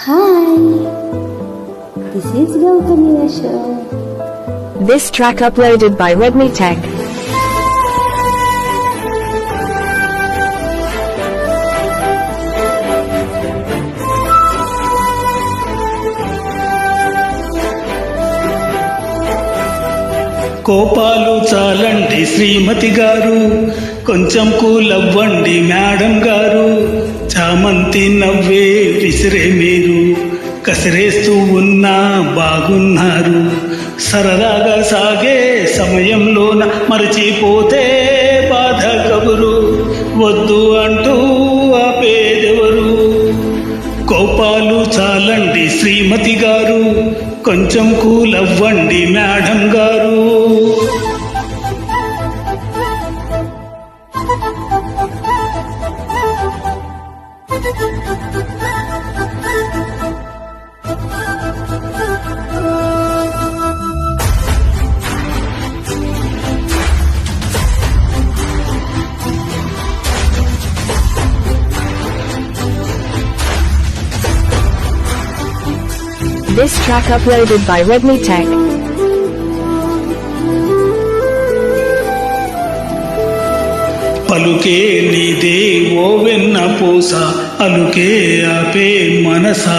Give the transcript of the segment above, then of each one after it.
Hi, this is Gautami Ashok. This track uploaded by Redmi Tech. కోపాలు చాలండి శ్రీమతి గారు కొంచెం కూలవ్వండి మేడం గారు చామంతి నవ్వే విసిరే మీరు. కసిరేస్తూ ఉన్నా బాగున్నారు. సరదాగా సాగే సమయంలోన మరచిపోతే బాధ కబురు. వద్దు అంటూ ఆపేదెవరు? కోపాలు చాలండి శ్రీమతి గారు. కొంచెం కూలవ్వండి మేడం గారు. This track uploaded by Redmi Tech. పలుకే నీదే ఓ వెన్న పూస అలుకే ఆపే మనసా.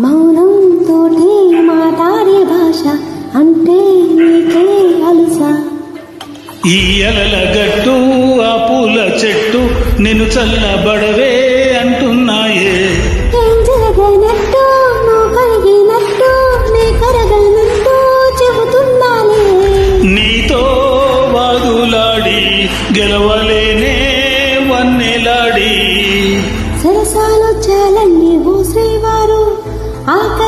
మౌనం తోటి మాట్లాడే భాష అంటే నీకే అలుసా. ఈ అలల గట్టు ఆ పూల చెట్టు నేను చల్లబడవే అంటున్నాయే. ఏం జరగనట్టు నువ్వు నీ కరగనట్టు చెబుతున్నానే. నీతో వాదులాడి గెలవలేనే సరసాలు చాలండి ఓ శ్రీవారు. ఆఖరికి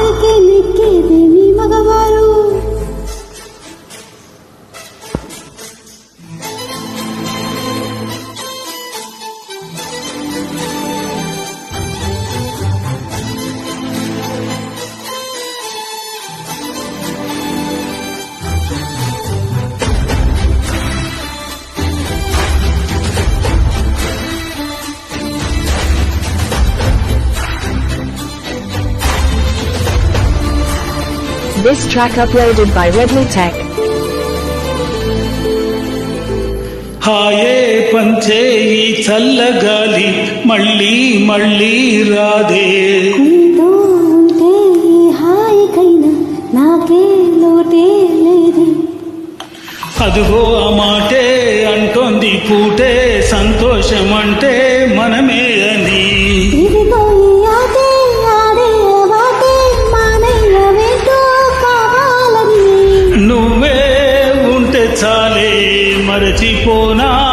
This track uploaded by Redmi Tech. హాయే పంచే ఈ చల్లగాలి మళ్ళీ మళ్ళీ రాదే నీతో ఉంటే ఈ హాయికైనా నాకే లోటే లేదు అదుగో ఆ మాటే మరచిపోనా?